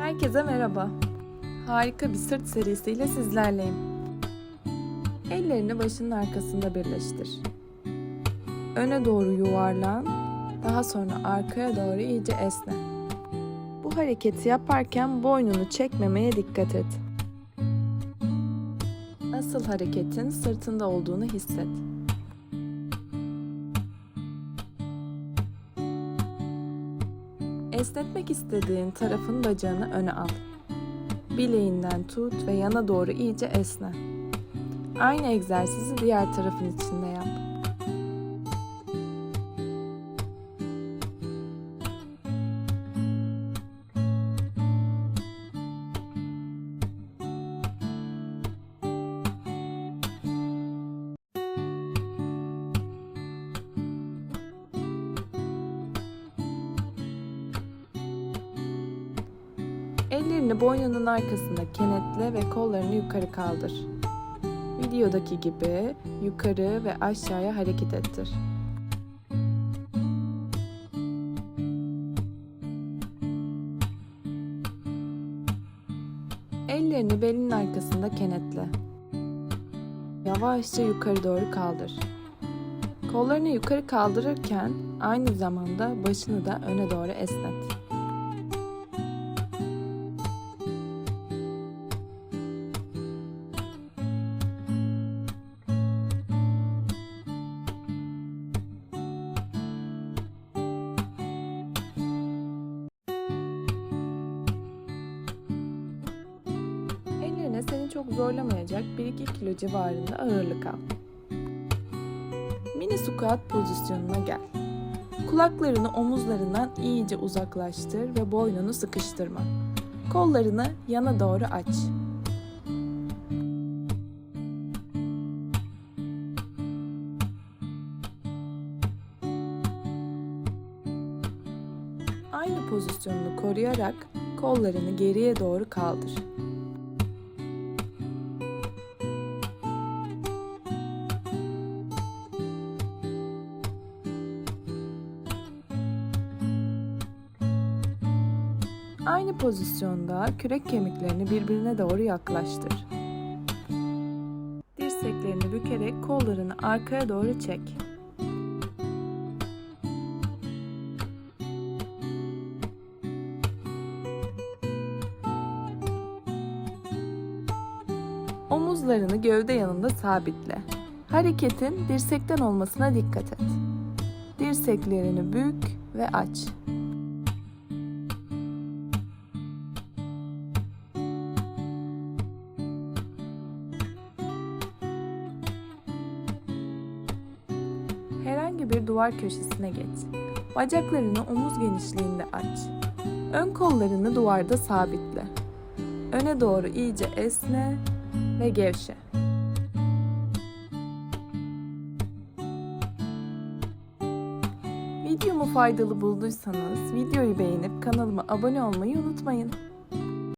Herkese merhaba. Harika bir sırt serisiyle sizlerleyim. Ellerini başının arkasında birleştir. Öne doğru yuvarlan, daha sonra arkaya doğru iyice esne. Bu hareketi yaparken boynunu çekmemeye dikkat et. Asıl hareketin sırtında olduğunu hisset. Esnetmek istediğin tarafın bacağını öne al. Bileğinden tut ve yana doğru iyice esne. Aynı egzersizi diğer tarafın içinde yap. Ellerini boynunun arkasında kenetle ve kollarını yukarı kaldır. Videodaki gibi yukarı ve aşağıya hareket ettir. Ellerini belin arkasında kenetle. Yavaşça yukarı doğru kaldır. Kollarını yukarı kaldırırken aynı zamanda başını da öne doğru esnet. Seni çok zorlamayacak 1-2 kilo civarında ağırlık al. Mini squat pozisyonuna gel. Kulaklarını omuzlarından iyice uzaklaştır ve boynunu sıkıştırma. Kollarını yana doğru aç. Aynı pozisyonunu koruyarak kollarını geriye doğru kaldır. Aynı pozisyonda kürek kemiklerini birbirine doğru yaklaştır. Dirseklerini bükerek kollarını arkaya doğru çek. Omuzlarını gövde yanında sabitle. Hareketin dirsekten olmasına dikkat et. Dirseklerini bük ve aç. Bir duvar köşesine geç. Bacaklarını omuz genişliğinde aç. Ön kollarını duvarda sabitle. Öne doğru iyice esne ve gevşe. Videomu faydalı bulduysanız videoyu beğenip kanalıma abone olmayı unutmayın.